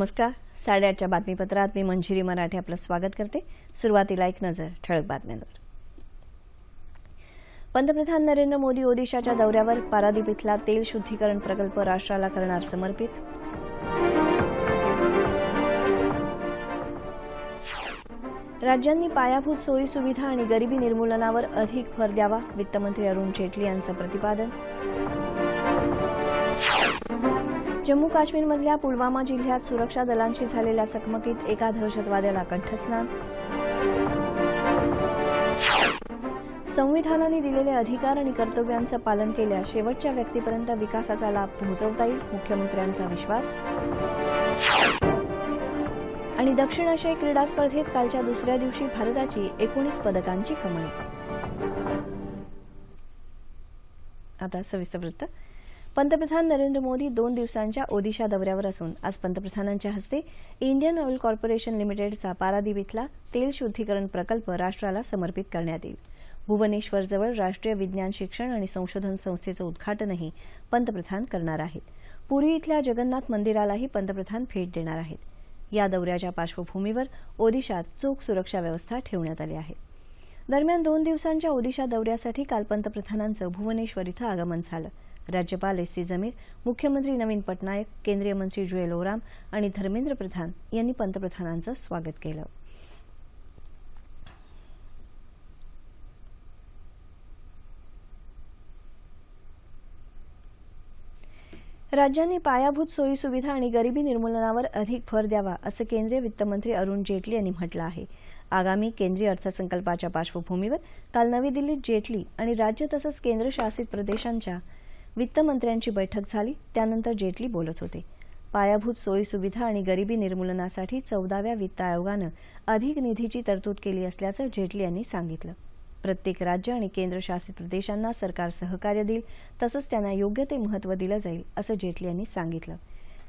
नमस्कार. साडेआठच्या बातमीपत्रात मी मंजिरी मराठे आपलं स्वागत करते. सुरुवातीला एक नजर ठळक बातम्यांवर. पंतप्रधान नरेंद्र मोदी ओदिशाच्या दौऱ्यावर पारादीप इथला तेल शुद्धीकरण प्रकल्प राष्ट्राला करणार समर्पित. राज्यांनी पायाभूत सोयी सुविधा आणि गरिबी निर्मूलनावर अधिक भर द्यावा वित्तमंत्री अरुण जेटली यांचं प्रतिपादन. जम्मू काश्मीरमधल्या पुलवामा जिल्ह्यात सुरक्षा दलांशी झालेल्या चकमकीत एका दहशतवाद्याला कंठस्नान संविधानाने दिलेले अधिकार आणि कर्तव्यांचं पालन केल्यास शेवटच्या व्यक्तीपर्यंत विकासाचा लाभ पोहोचवता येईल मुख्यमंत्र्यांचा विश्वास. आणि दक्षिण आशियाई क्रीडा स्पर्धेत कालच्या दुसऱ्या दिवशी भारताची एकोणीस पदकांची कमाई. आता सविस्तर वृत्त. पंतप्रधान नरेंद्र मोदी दोन दिवसांच्या ओदिशा दौऱ्यावर असून आज पंतप्रधानांच्या हस्ते इंडियन ऑइल कॉर्पोरेशन लिमिटेडचा पारादीप इथला तेल शुद्धीकरण प्रकल्प राष्ट्राला समर्पित करण्यात येईल. भुवनेश्वरजवळ राष्ट्रीय विज्ञान शिक्षण आणि संशोधन संस्थेचं उद्घाटनही पंतप्रधान करणार आहेत. पुरी इथल्या जगन्नाथ मंदिरालाही पंतप्रधान भेट देणार आहेत. या दौऱ्याच्या पार्श्वभूमीवर ओदिशात चोख सुरक्षा व्यवस्था ठेवण्यात आली आहे. दरम्यान दोन दिवसांच्या ओदिशा दौऱ्यासाठी काल पंतप्रधानांचं भुवनेश्वर इथं आगमन झालं. राज्यपाल एस सी जमीर मुख्यमंत्री नवीन पटनायक केंद्रीय मंत्री जुएल ओराम आणि धर्मेंद्र प्रधान यांनी पंतप्रधानांचं स्वागत केलं. राज्यांनी पायाभूत सोयी सुविधा आणि गरिबी निर्मूलनावर अधिक भर द्यावा असं केंद्रीय वित्तमंत्री अरुण जेटली यांनी म्हटलं आहे. आगामी केंद्रीय अर्थसंकल्पाच्या पार्श्वभूमीवर काल नवी दिल्लीत जेटली आणि राज्य तसंच केंद्रशासित प्रदेशांच्या वित्तमंत्र्यांची बैठक झाली. त्यानंतर जेटली बोलत होते. पायाभूत सोयी सुविधा आणि गरिबी निर्मूलनासाठी चौदाव्या वित्त आयोगानं अधिक निधीची तरतूद केली असल्याचं जेटली यांनी सांगितलं. प्रत्येक राज्य आणि केंद्रशासित प्रदेशांना सरकार सहकार्य देईल तसंच त्यांना योग्य ते महत्त्व दिलं जाईल असं जेटली यांनी सांगितलं.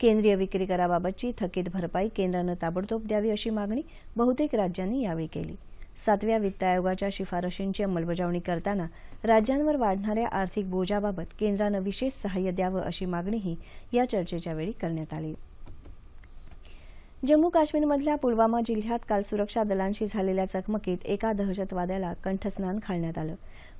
केंद्रीय विक्री कराबाबतची थकीत भरपाई केंद्रानं ताबडतोब द्यावी अशी मागणी बहुतेक राज्यांनी यावेळी केली. सातव्या वित्त आयोगाच्या शिफारशींची अंमलबजावणी करताना राज्यांवर वाढणाऱ्या आर्थिक बोजाबाबत केंद्रानं विशेष सहाय्य द्यावं अशी मागणीही या चर्चेच्या वेळी करण्यात आली. जम्मू काश्मीरमधल्या पुलवामा जिल्ह्यात काल सुरक्षा दलांशी झालेल्या चकमकीत एका दहशतवाद्याला कंठस्नान घालण्यात आलं.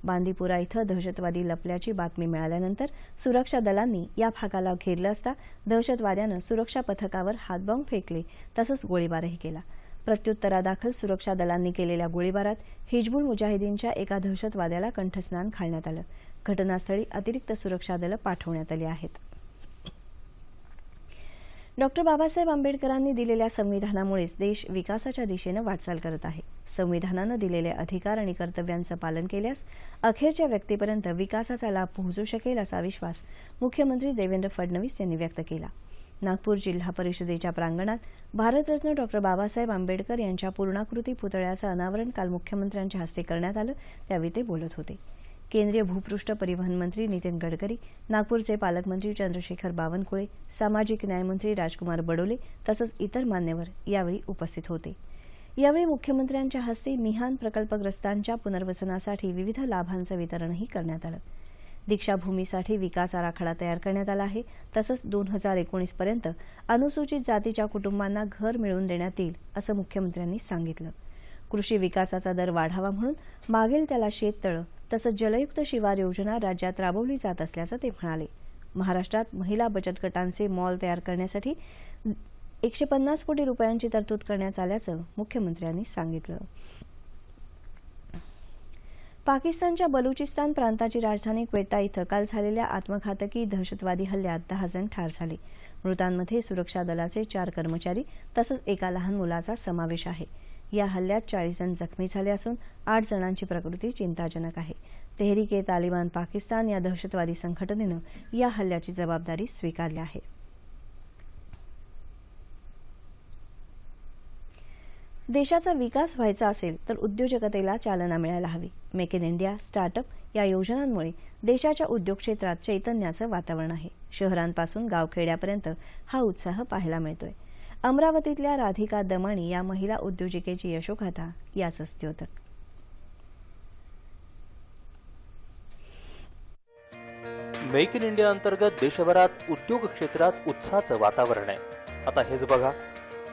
बांदीपुरा इथं दहशतवादी लपल्याची बातमी मिळाल्यानंतर सुरक्षा दलांनी या भागाला घेरलं असता दहशतवाद्यानं सुरक्षा पथकावर हातबॉम्ब फेकले तसंच गोळीबारही केला. प्रत्युत्तरादाखल सुरक्षा दलांनी केलेल्या गोळीबारात हिजबुल मुजाहिदीनच्या एका दहशतवाद्याला कंठस्नान घालण्यात आलं. घटनास्थळी अतिरिक्त सुरक्षा दलं पाठवण्यात आली आहेत. डॉक्टर बाबासाहेब आंबेडकरांनी दिलेल्या संविधानामुळेच देश विकासाच्या दिशेनं वाटचाल करत आहे. संविधानानं दिलेले अधिकार आणि कर्तव्यांचं पालन केल्यास अखेरच्या व्यक्तीपर्यंत विकासाचा लाभ पोहोचू शकेल असा विश्वास मुख्यमंत्री देवेंद्र फडणवीस यांनी व्यक्त केला. नागपूर जिल्हा परिषदेच्या प्रांगणात भारतरत्न डॉक्टर बाबासाहेब आंबेडकर यांच्या पूर्णाकृती पुतळ्याचं अनावरण काल मुख्यमंत्र्यांच्या हस्ते करण्यात आलं त्यावेळी ते बोलत होते. केंद्रीय भूपृष्ठ परिवहन मंत्री नितीन गडकरी नागपूरचे पालकमंत्री चंद्रशेखर बावनकुळे सामाजिक न्यायमंत्री राजकुमार बडोले तसंच इतर मान्यवर यावेळी उपस्थित होते. यावेळी मुख्यमंत्र्यांच्या हस्ते मिहान प्रकल्पग्रस्तांच्या पुनर्वसनासाठी विविध लाभांचं वितरणही करण्यात आलं. दीक्षाभूमीसाठी विकास आराखडा तयार करण्यात आला आहे. तसंच दोन हजार एकोणीसपर्यंत अनुसूचित जातीच्या कुटुंबांना घर मिळवून देण्यात येईल असं मुख्यमंत्र्यांनी सांगितलं. कृषी विकासाचा दर वाढावा म्हणून मागेल त्याला शेततळं तसंच जलयुक्त शिवार योजना राज्यात राबवली जात असल्याचं ते म्हणाले. महाराष्ट्रात महिला बचत गटांचे मॉल तयार करण्यासाठी एकशे पन्नास कोटी रुपयांची तरतूद करण्यात आल्याचं मुख्यमंत्र्यांनी सांगितलं. पाकिस्तानच्या बलुचिस्तान प्रांताची राजधानी क्वेटा इथं काल झालेल्या आत्मघातकी दहशतवादी हल्ल्यात दहा जण ठार झाले. मृतांमध्ये सुरक्षा दलाचे चार कर्मचारी तसंच एका लहान मुलाचा समावेश आहे. या हल्ल्यात चाळीस जण जखमी झाले असून आठ जणांची प्रकृती चिंताजनक आहे. तेहरीके तालिबान पाकिस्तान या दहशतवादी संघटनेनं या हल्ल्याची जबाबदारी स्वीकारली आहे. देशाचा विकास व्हायचा असेल तर उद्योजकतेला चालना मिळायला हवी. मेक इन इंडिया स्टार्टअप या योजनांमुळे देशाच्या उद्योग क्षेत्रात चैतन्याचं वातावरण आहे. शहरांपासून गावखेड्यापर्यंत हा उत्साह पाहायला मिळतोय. अमरावतीतल्या राधिका दमाणी या महिला उद्योजिकेची यशोगाथा याच द्योतक मेक इन इंडिया अंतर्गत देशभरात उद्योग क्षेत्रात उत्साहाचं वातावरण आहे. आता हेच बघा.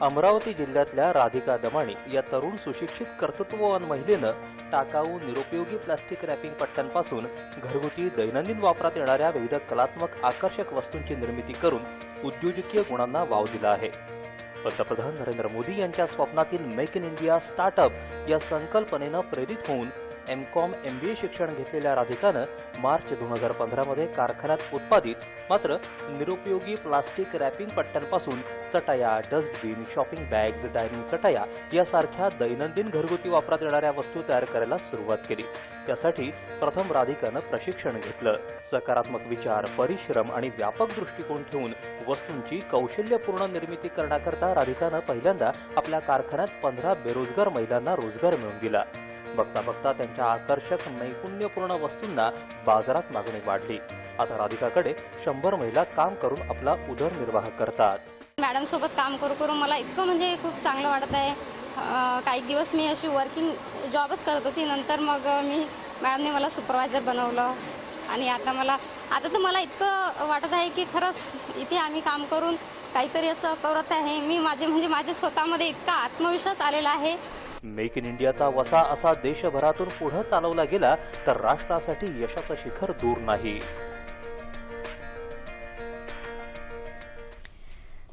अमरावती जिल्ह्यातल्या राधिका दमाणी या तरुण सुशिक्षित कर्तृत्ववान महिलेनं टाकाऊ निरुपयोगी प्लास्टिक रॅपिंग पट्ट्यांपासून घरगुती दैनंदिन वापरात येणाऱ्या विविध कलात्मक आकर्षक वस्तूंची निर्मिती करून उद्योजकीय गुणांना वाव दिला आहे. पंतप्रधान नरेंद्र मोदी यांच्या स्वप्नातील मेक इन इंडिया स्टार्टअप या संकल्पनेनं प्रेरित होऊन M Com M B A शिक्षण घेतलेल्या राधिकानं मार्च दोन हजार पंधरामध्ये कारखान्यात उत्पादित मात्र निरुपयोगी प्लास्टिक रॅपिंग पट्ट्यांपासून चटाया डस्टबिन शॉपिंग बॅग्स डायनिंग चटाया यासारख्या दैनंदिन घरगुती वापरात येणाऱ्या वस्तू तयार करायला सुरुवात केली. त्यासाठी प्रथम राधिकानं प्रशिक्षण घेतलं. सकारात्मक विचार परिश्रम आणि व्यापक दृष्टिकोन ठेवून वस्तूंची कौशल्यपूर्ण निर्मिती करण्याकरता राधिकानं पहिल्यांदा आपल्या कारखान्यात पंधरा बेरोजगार महिलांना रोजगार मिळवून दिला. बघता बघता त्यांच्या आकर्षक नैपुण्यपूर्ण वस्तूंना बाजारात मागणी वाढली. आता राधिकाकडे शंभर महिला काम करून आपला उदरनिर्वाह करतात. मॅडम सोबत काम करू करू मला इतकं म्हणजे खूप चांगलं वाटत आहे. काही दिवस मी अशी वर्किंग जॉबच करत होती. नंतर मग मी मॅडमने मला सुपरवायझर बनवलं. आणि आता मला आता तर मला इतकं वाटत आहे की खरंच इथे आम्ही काम करून काहीतरी असं करत आहे. मी माझे म्हणजे माझ्या स्वतःमध्ये इतका आत्मविश्वास आलेला आहे. मेक इन इंडियाचा वसा असा देशभरातून पुढे चालवला गेला तर राष्ट्रासाठी यशाचं शिखर दूर नाही.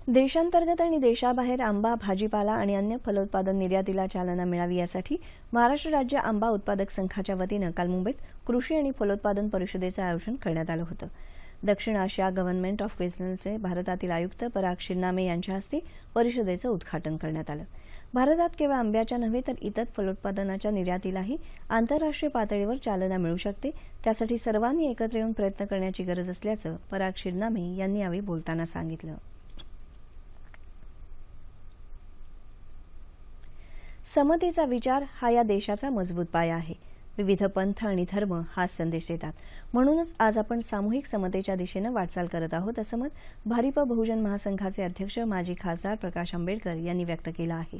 देशांतर्गत आणि देशाबाहेर आंबा भाजीपाला आणि अन्य फलोत्पादन निर्यातीला चालना मिळावी यासाठी महाराष्ट्र राज्य आंबा उत्पादक संघाच्या वतीनं काल मुंबईत कृषी आणि फलोत्पादन परिषदेचं आयोजन करण्यात आलं होतं. दक्षिण आशिया गव्हर्नमेंट ऑफ क्विन्सलँडचे भारतातील आयुक्त पराग शिरनामे यांच्या हस्ते परिषदेचं उद्घाटन करण्यात आलं. भारतात केवळ आंब्याच्या नव्हे तर इतर फलोत्पादनाच्या निर्यातीलाही आंतरराष्ट्रीय पातळीवर चालना मिळू शकते. त्यासाठी सर्वांनी एकत्र येऊन प्रयत्न करण्याची गरज असल्याचं पराग शिरनामे यांनी यावेळी बोलताना सांगितलं. समतेचा विचार हा या देशाचा मजबूत पाया आहे. विविध पंथ आणि धर्म हा संदेश देतात. म्हणूनच आज आपण सामूहिक समतेच्या दिशेनं वाटचाल करत आहोत असं मत भारिप बहुजन महासंघाचे अध्यक्ष माजी खासदार प्रकाश आंबेडकर यांनी व्यक्त केलं आहे.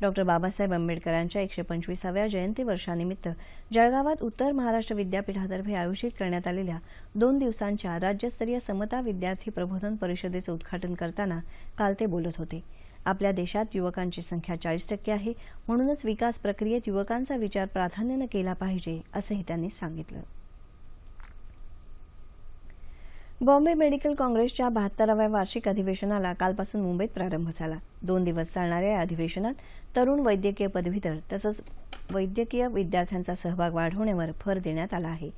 डॉक्टर बाबासाहेब आंबेडकरांच्या एकशे पंचवीसाव्या जयंती वर्षानिमित्त जळगावात उत्तर महाराष्ट्र विद्यापीठातर्फे आयोजित करण्यात आलेल्या दोन दिवसांच्या राज्यस्तरीय समता विद्यार्थी प्रबोधन परिषदेचं उद्घाटन करताना काल ते बोलत होते. आपल्या देशात युवकांची संख्या चाळीस टक्के आहे. म्हणूनच विकास प्रक्रियेत युवकांचा विचार प्राधान्यानं केला पाहिजे असंही त्यांनी सांगितलं. बॉम्बे मेडिकल काँग्रेसच्या बहात्तराव्या वार्षिक अधिवेशनाला कालपासून मुंबईत प्रारंभ झाला. दोन दिवस चालणाऱ्या या अधिवेशनात तरुण वैद्यकीय पदवीधर तसंच वैद्यकीय विद्यार्थ्यांचा सहभाग वाढवण्यावर भर देण्यात आला आहे.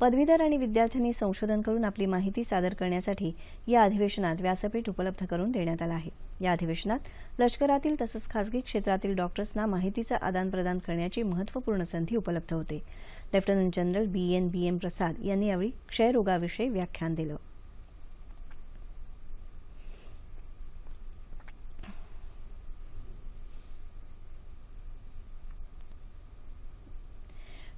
पदवीधर आणि विद्यार्थ्यांनी संशोधन करून आपली माहिती सादर करण्यासाठी या अधिवेशनात व्यासपीठ उपलब्ध करून देण्यात आलं आहे. या अधिवेशनात लष्करातील तसंच खासगी क्षेत्रातील डॉक्टर्सना माहितीचं आदानप्रदान करण्याची महत्त्वपूर्ण संधी उपलब्ध होते. Lieutenant general B N B M Prasad यांनी यावेळी क्षयरोगाविषयी व्याख्यान दिलं.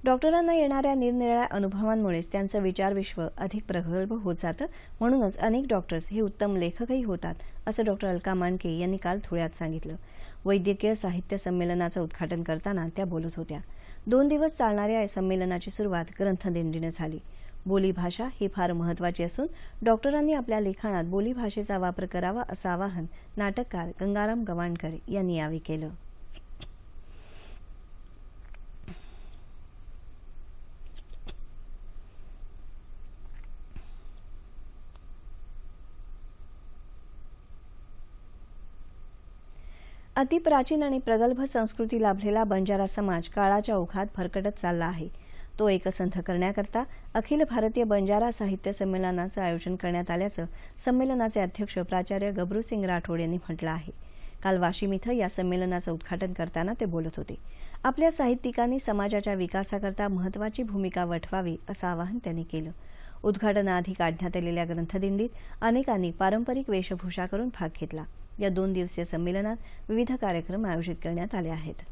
डॉक्टरांना येणाऱ्या निरनिराळ्या अनुभवांमुळेच त्यांचं विचारविश्व अधिक प्रगल्भ होत जातं. म्हणूनच अनेक डॉक्टर्स हे उत्तम लेखकही होतात असं डॉक्टर अलका मांडके यांनी काल धुळ्यात सांगितलं. वैद्यकीय साहित्य संमेलनाचं उद्घाटन करताना त्या बोलत होत्या. दोन दिवस चालणाऱ्या या संमेलनाची सुरुवात ग्रंथदिंडीनं झाली. बोलीभाषा ही फार महत्वाची असून डॉक्टरांनी आपल्या लिखाणात बोलीभाषेचा वापर करावा असं आवाहन नाटककार गंगाराम गवाणकर यांनी यावेळी केलं. अतिप्राचीन आणि प्रगल्भ संस्कृती लाभलेला बंजारा समाज काळाच्या ओघात भरकटत चालला आहे. तो एकसंध करण्याकरता अखिल भारतीय बंजारा साहित्य संमेलनाचं आयोजन करण्यात आल्याचं संमेलनाचे अध्यक्ष प्राचार्य गबरूसिंग राठोड यांनी म्हटलं आहे. काल वाशिम इथं या संमेलनाचं उद्घाटन करताना ते बोलत होते. आपल्या साहित्यिकांनी समाजाच्या विकासाकरता महत्वाची भूमिका वठवावी असं आवाहन त्यांनी केलं. उद्घाटनाआधी काढण्यात आलेल्या ग्रंथदिंडीत अनेकांनी पारंपरिक वेशभूषा करून भाग घेतला. या दोन दिवसीय संमेलनात विविध कार्यक्रम आयोजित करण्यात आले आहेत.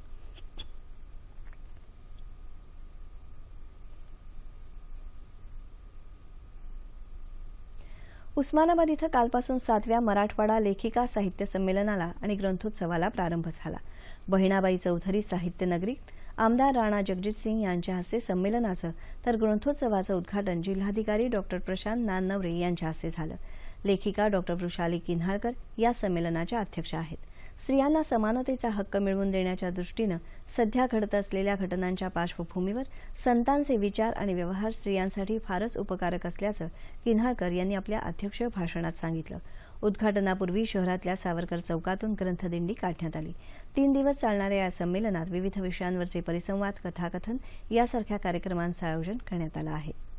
उस्मानाबाद इथं कालपासून सातव्या मराठवाडा लेखिका साहित्य संमेलनाला आणि ग्रंथोत्सवाला प्रारंभ झाला. बहिणाबाई चौधरी साहित्य नगरीत आमदार राणा जगजित सिंग यांच्या हस्ते संमेलनाचं तर ग्रंथोत्सवाचं उद्घाटन जिल्हाधिकारी डॉक्टर प्रशांत नाननवरे यांच्या हस्ते झालं. लेखिका डॉक्टर वृषाली किन्हाळकर या संमेलनाच्या अध्यक्षा आहेत. स्त्रियांना समानतेचा हक्क मिळवून देण्याच्या दृष्टीनं सध्या घडत असलेल्या घटनांच्या पार्श्वभूमीवर संतांचे विचार आणि व्यवहार स्त्रियांसाठी फारच उपकारक असल्याचं किन्हाळकर यांनी आपल्या अध्यक्ष भाषणात सांगितलं. उद्घाटनापूर्वी शहरातल्या सावरकर चौकातून ग्रंथदिंडी काढण्यात आली. तीन दिवस चालणाऱ्या या संमेलनात विविध विषयांवरचे परिसंवाद कथाकथन यासारख्या कार्यक्रमांचं आयोजन करण्यात आलं आहे.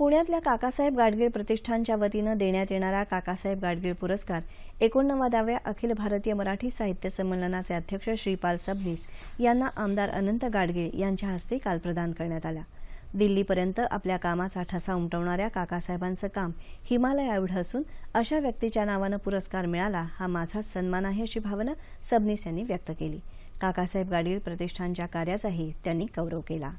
पुण्यातल्या काकासाहेब गाडगीळ प्रतिष्ठानच्या वतीनं देण्यात येणारा काकासाहेब गाडगीळ पुरस्कार एकोणनव्वदाव्या अखिल भारतीय मराठी साहित्य संमेलनाचे अध्यक्ष श्रीपाल सबनीस यांना आमदार अनंत गाडगीळ यांच्या हस्ते काल प्रदान करण्यात आला. दिल्लीपर्यंत आपल्या कामाचा ठसा उमटवणाऱ्या काकासाहेबांचं काम हिमालयाएवढं असून अशा व्यक्तीच्या नावानं पुरस्कार मिळाला हा माझाच सन्मान आहे अशी भावना सबनीस यांनी व्यक्त केली. काकासाहेब गाडगीळ प्रतिष्ठानच्या कार्याचाही त्यांनी गौरव केला.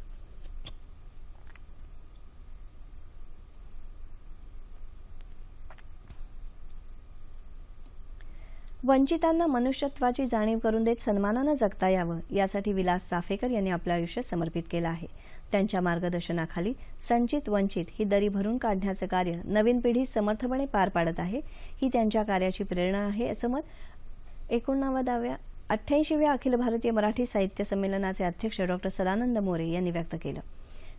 वंचितांना मनुष्यत्वाची जाणीव करून देत सन्मानानं जगता यावं यासाठी विलास चाफेकर यांनी आपलं आयुष्य समर्पित केलं आहे. त्यांच्या मार्गदर्शनाखाली संचित वंचित ही दरी भरून काढण्याचं कार्य नवीन पिढी समर्थपणे पार पाडत आहे. ही त्यांच्या कार्याची प्रेरणा आहे असं मत एकोणनव्वदाव्या अठ्ठ्याऐंशीव्या अखिल भारतीय मराठी साहित्य संमेलनाचे अध्यक्ष डॉक्टर सदानंद मोरे यांनी व्यक्त केलं.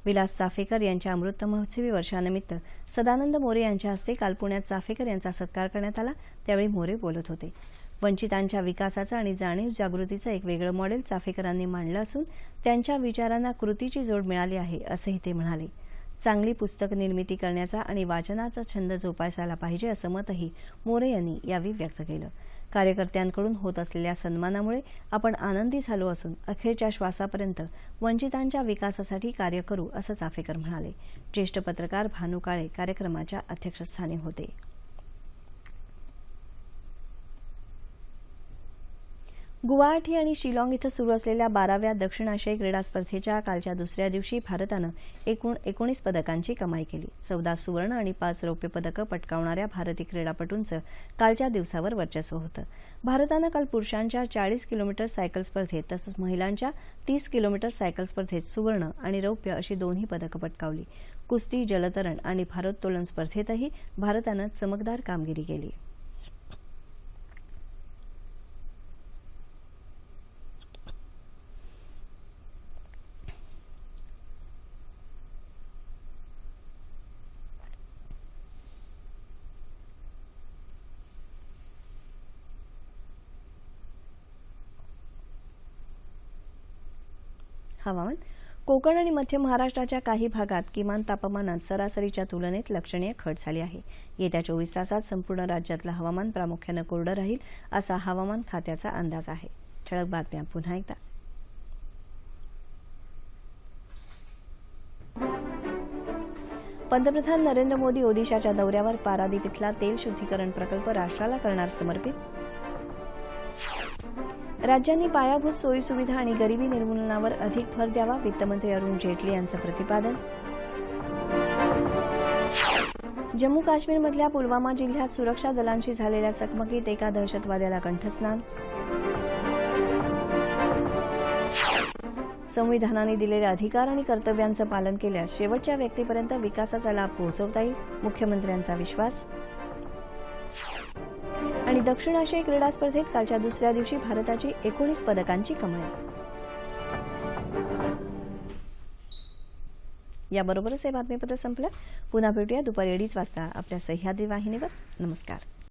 विलास चाफेकर यांच्या अमृतमहोत्सवी वर्षानिमित्त सदानंद मोरे यांच्या हस्ते काल पुण्यात चाफेकर यांचा सत्कार करण्यात आला. त्यावेळी मोरे बोलत होते. वंचितांच्या विकासाचं आणि जाणीव जागृतीचं एक वेगळं मॉडेल चाफेकरांनी मांडलं असून त्यांच्या विचारांना कृतीची जोड मिळाली आहे असंही ते म्हणाले. चांगली पुस्तक निर्मिती करण्याचा आणि वाचनाचा छंद जोपासायला पाहिजे असं मतही मोरे यांनी यावेळी व्यक्त केलं. कार्यकर्त्यांकडून होत असलेल्या सन्मानामुळे आपण आनंदी झालो असून अखेरच्या श्वासापर्यंत वंचितांच्या विकासासाठी कार्य करू असं चाफेकर म्हणाले. ज्येष्ठ पत्रकार भानू काळे कार्यक्रमाच्या अध्यक्षस्थानी होते. गुवाहाटी आणि शिलाँग इथं सुरू असलेल्या बाराव्या दक्षिण आशियाई क्रीडा स्पर्धेच्या कालच्या दुसऱ्या दिवशी भारतानं एकूण एकोणीस पदकांची कमाई केली. चौदा सुवर्ण आणि पाच रौप्य पदकं पटकावणाऱ्या भारतीय क्रीडापटूंचं कालच्या दिवसावर वर्चस्व होतं. भारतानं काल पुरुषांच्या चाळीस किलोमीटर सायकल स्पर्धेत तसंच महिलांच्या तीस किलोमीटर सायकल स्पर्धेत सुवर्ण आणि रौप्य अशी दोन्ही पदकं पटकावली. कुस्ती जलतरण आणि भारोत्तोलन स्पर्धेतही भारतानं चमकदार कामगिरी केली. हवामान. कोकण आणि मध्य महाराष्ट्राच्या काही भागात किमान तापमानात सरासरीच्या तुलनेत लक्षणीय घट झाली आहे. येत्या चोवीस तासात संपूर्ण राज्यातलं हवामान प्रामुख्यानं कोरडं राहील असा हवामान खात्याचा अंदाज आहे. ठळक बातम्या पुन्हा एकदा. पंतप्रधान नरेंद्र मोदी ओदिशाच्या दौऱ्यावर पारादीप इथला तेल शुद्धीकरण प्रकल्प राष्ट्राला करणार समर्पित? राज्यांनी पायाभूत सोयीसुविधा आणि गरिबी निर्मूलनावर अधिक भर द्यावा वित्तमंत्री अरुण जेटली यांचं प्रतिपादन. जम्मू काश्मीरमधल्या पुलवामा जिल्ह्यात सुरक्षा दलांशी झालेल्या चकमकीत एका दहशतवाद्याला कंठस्नान. संविधानाने दिलेले अधिकार आणि कर्तव्यांचं पालन केल्यास शेवटच्या व्यक्तीपर्यंत विकासाचा लाभ पोहोचवता येईल मुख्यमंत्र्यांचा विश्वास. आणि दक्षिण आशियाई क्रीडा स्पर्धेत कालच्या दुसऱ्या दिवशी भारताची एकोणीस पदकांची कमाई. याबरोबरच हे बातमीपत्र संपलं. पुन्हा भेटूया दुपारी अडीच वाजता आपल्या सह्याद्री वाहिनीवर. नमस्कार.